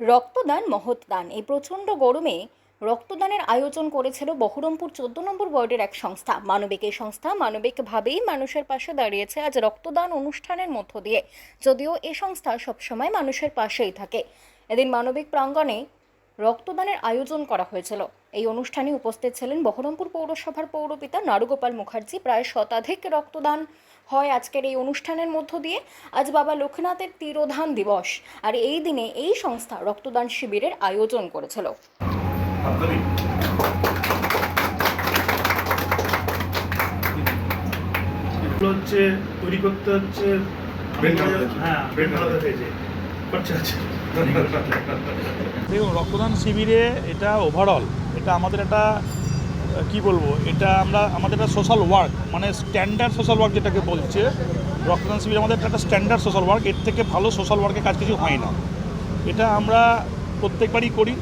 রক্তদান মহৎ দান এই প্রচণ্ড গরমে রক্তদানের আয়োজন করেছিল বহরমপুর চোদ্দ নম্বর ওয়ার্ডের এক সংস্থা। মানবিক এই সংস্থা মানবিকভাবেই মানুষের পাশে দাঁড়িয়েছে আজ রক্তদান অনুষ্ঠানের মধ্য দিয়ে। যদিও এ সংস্থা সবসময় মানুষের পাশেই থাকে। এদিন মানবিক প্রাঙ্গণে রক্তদানের আয়োজন করা হয়েছিল। এই অনুষ্ঠানে উপস্থিত ছিলেন বহরমপুর পৌরসভার পৌরপিতা নারুগোপাল মুখার্জি। প্রায় শতাধিক রক্তদান হয় আজকের এই অনুষ্ঠানের মধ্য দিয়ে। আজ বাবা লোকনাথের তিরোধান দিবস। আর এই দিনে এই সংস্থা রক্তদান শিবিরের আয়োজন করেছিল। হচ্ছে তৈরি করতে হচ্ছে। হ্যাঁ খরচা আছে। দেখুন, রক্তদান শিবিরে এটা ওভারঅল এটা আমাদের একটা কি বলব, এটা আমরা, আমাদের একটা সোশ্যাল ওয়ার্ক মানে স্ট্যান্ডার্ড সোশ্যাল ওয়ার্ক যেটাকে বলছে, রক্তদান শিবির আমাদের একটা স্ট্যান্ডার্ড সোশ্যাল ওয়ার্ক এর থেকে ভালো সোশ্যাল ওয়ার্কের কাজ কিছু হয় না। এটা আমরা প্রত্যেকবারই করি,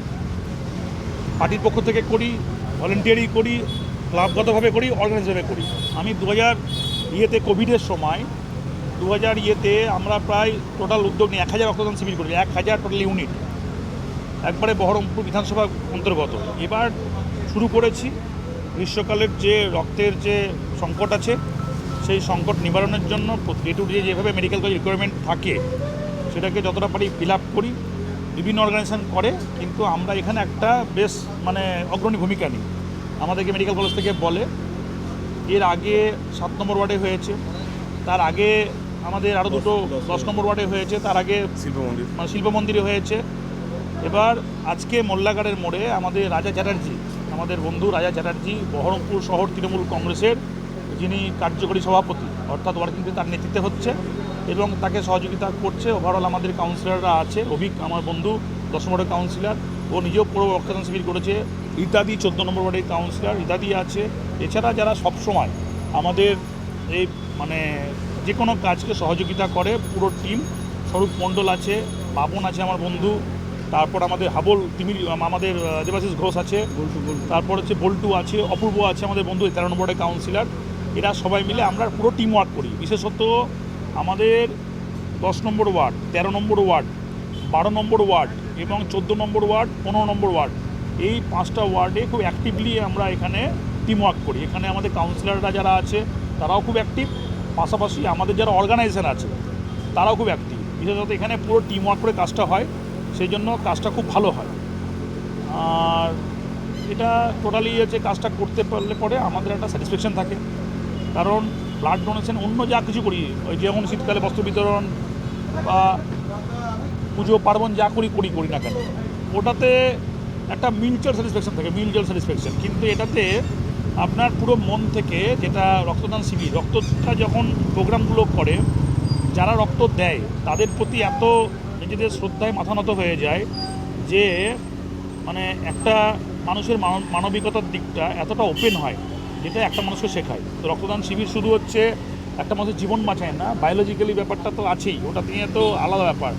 পার্টির পক্ষ থেকে করি ভলেন্টিয়ারি করি ক্লাবগতভাবে করি অর্গানাইজভাবে করি। আমি দু হাজার ইয়েতে কোভিডের সময় দু হাজার ইয়েতে আমরা প্রায় টোটাল উদ্যোগ নিয়ে এক হাজার রক্তদান শিবির করি এক হাজার টোটাল ইউনিট একবারে বহরমপুর বিধানসভা অন্তর্গত। এবার শুরু করেছি গ্রীষ্মকালের যে রক্তের যে সংকট আছে, সেই সংকট নিবারণের জন্য ডে টু ডে যেভাবে মেডিকেল কলেজ রিকোয়ারমেন্ট থাকে, সেটাকে যতটা পারি ফিল আপ করি, বিভিন্ন অর্গানাইজেশন করে, কিন্তু আমরা এখানে একটা বেশ মানে অগ্রণী ভূমিকা নিই। আমাদেরকে মেডিকেল কলেজ থেকে বলে, এর আগে সাত নম্বর ওয়ার্ডে হয়েছে, তার আগে আমাদের আরও দুটো দশ নম্বর ওয়ার্ডে হয়েছে তার আগে শিল্প মন্দির। মানে শিল্প মন্দিরে হয়েছে। এবার আজকে মোল্লাগাড়ের মোড়ে আমাদের রাজা চ্যাটার্জি আমাদের বন্ধু রাজা চ্যাটার্জি বহরমপুর শহর তৃণমূল কংগ্রেসের যিনি কার্যকরী সভাপতি অর্থাৎ ওয়ার্কিং তার নেতৃত্বে হচ্ছে এবং তাকে সহযোগিতা করছে। ওভারঅল আমাদের কাউন্সিলররা আছে অভিক আমার বন্ধু দশ নম্বরের কাউন্সিলর ও নিজেও পুরো রক্তদান শিবির করেছে। ইত্যাদি চোদ্দ নম্বর ওয়ার্ডের কাউন্সিলর ইত্যাদি আছে। এছাড়া যারা সবসময় আমাদের এই মানে যে কোনো কাজকে সহযোগিতা করে পুরো টিম স্বরূপ মণ্ডল আছে বাবন আছে আমার বন্ধু তারপর আমাদের হাবল তিমির আমাদের দেবাশিস ঘোষ আছে তারপর হচ্ছে বল্টু আছে অপূর্ব আছে আমাদের বন্ধু তেরো নম্বরের কাউন্সিলর এরা সবাই মিলে আমরা পুরো টিম ওয়ার্ক করি। বিশেষত আমাদের দশ নম্বর ওয়ার্ড তেরো নম্বর ওয়ার্ড বারো নম্বর ওয়ার্ড এবং চোদ্দ নম্বর ওয়ার্ড পনেরো নম্বর ওয়ার্ড এই পাঁচটা ওয়ার্ডে খুব অ্যাক্টিভলি আমরা এখানে টিম ওয়ার্ক করি। এখানে আমাদের কাউন্সিলররা যারা আছে তারাও খুব অ্যাক্টিভ পাশাপাশি আমাদের যারা অর্গানাইজেশন আছে, তারাও খুব অ্যাক্টিভ বিশেষত এখানে পুরো টিম ওয়ার্ক করে কাজটা হয়, সেই জন্য কাজটা খুব ভালো হয়। আর এটা টোটালি হচ্ছে কাজটা করতে পারলে পরে আমাদের একটা স্যাটিসফ্যাকশন থাকে। কারণ ব্লাড ডোনেশন অন্য যা কিছু করি, ওই যেমন শীতকালে বস্ত্র বিতরণ বা পুজো, পার্বণ যা করি করি করি না কেন। ওটাতে একটা মিউচুয়াল স্যাটিসফ্যাকশন থাকে মিউচুয়াল স্যাটিসফ্যাকশন কিন্তু এটাতে আপনার পুরো মন থেকে যেটা রক্তদান শিবির, রক্তটা যখন প্রোগ্রামগুলো করে, যারা রক্ত দেয়, তাদের প্রতি এত নিজেদের শ্রদ্ধায় মাথা নত হয়ে যায় যে মানে একটা মানুষের মানব- মানবিকতার দিকটা এতটা ওপেন হয় যেটা একটা মানুষকে শেখায়। তো রক্তদান শিবির শুধু হচ্ছে একটা মানুষের জীবন বাঁচায় না বায়োলজিক্যালি ব্যাপারটা তো আছেই, ওটা নিয়ে তো আলাদা ব্যাপার।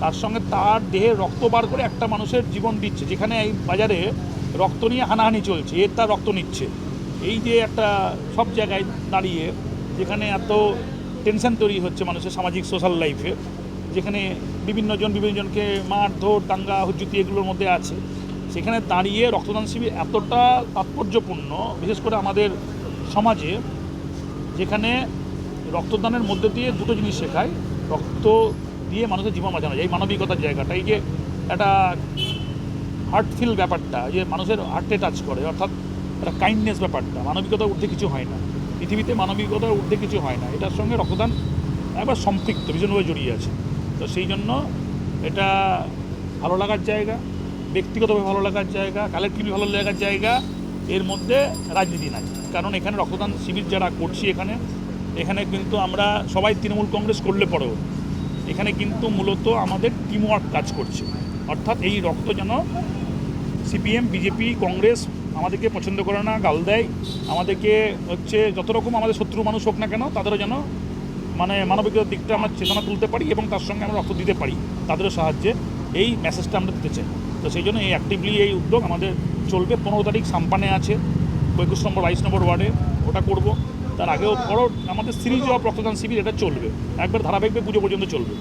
তার সঙ্গে তার দেহে রক্ত বার করে একটা মানুষের জীবন দিচ্ছে, যেখানে এই বাজারে রক্ত নিয়ে হানাহানি চলছে, এর তার রক্ত নিচ্ছে। এই যে একটা সব জায়গায় দাঁড়িয়ে যেখানে এত টেনশন তৈরি হচ্ছে মানুষের সামাজিক সোশ্যাল লাইফে যেখানে বিভিন্ন জন বিভিন্ন জনকে মারধর দাঙ্গা, হুজ্জুতি এগুলোর মধ্যে আছে, সেখানে দাঁড়িয়ে রক্তদান শিবির এতটা তাৎপর্যপূর্ণ, বিশেষ করে আমাদের সমাজে, যেখানে রক্তদানের মধ্যে দিয়ে দুটো জিনিস শেখায়, রক্ত দিয়ে মানুষের জীবন বাঁচানো যায়। এই মানবিকতার জায়গাটা, এই যে একটা হার্টফিল ব্যাপারটা, যে মানুষের হার্টে টাচ করে, অর্থাৎ একটা কাইন্ডনেস ব্যাপারটা, মানবিকতার ঊর্ধ্বে কিছু হয় না। পৃথিবীতে মানবিকতার ঊর্ধ্বে কিছু হয় না। এটার সঙ্গে রক্তদান একবার সম্পৃক্ত, ভীষণভাবে জড়িয়ে আছে। তো সেই জন্য এটা ভালো লাগার জায়গা, ব্যক্তিগতভাবে ভালো লাগার জায়গা কালেক্টিভলি ভালো লাগার জায়গা, এর মধ্যে রাজনীতি নাই। কারণ এখানে রক্তদান শিবির যারা করছি এখানে এখানে কিন্তু আমরা সবাই তৃণমূল কংগ্রেস করলে পরেও, এখানে কিন্তু মূলত আমাদের টিমওয়ার্ক কাজ করছে। অর্থাৎ এই রক্ত যেন সিপিএম, বিজেপি, কংগ্রেস আমাদেরকে পছন্দ করে না, গাল দেয়। আমাদেরকে হচ্ছে যত রকম আমাদের শত্রু মানুষ হোক না কেন, তাদেরও যেন মানে মানবিকতার দিকটা আমরা চেতনা তুলতে পারি এবং তার সঙ্গে আমরা রক্ত দিতে পারি, তাদেরও সাহায্যে এই মেসেজটা আমরা দিতে চাই। তো সেই জন্য এই অ্যাক্টিভলি এই উদ্যোগ আমাদের চলবে। পনেরো তারিখ সাম্পানে আছে, একুশ নম্বর, বাইশ নম্বর ওয়ার্ডে ওটা করব। তার আগেও পরও আমাদের সিরিজ অফ রক্তদান শিবির, এটা চলবে। একবার ধারাবাহিকভাবে পুজো পর্যন্ত চলবে।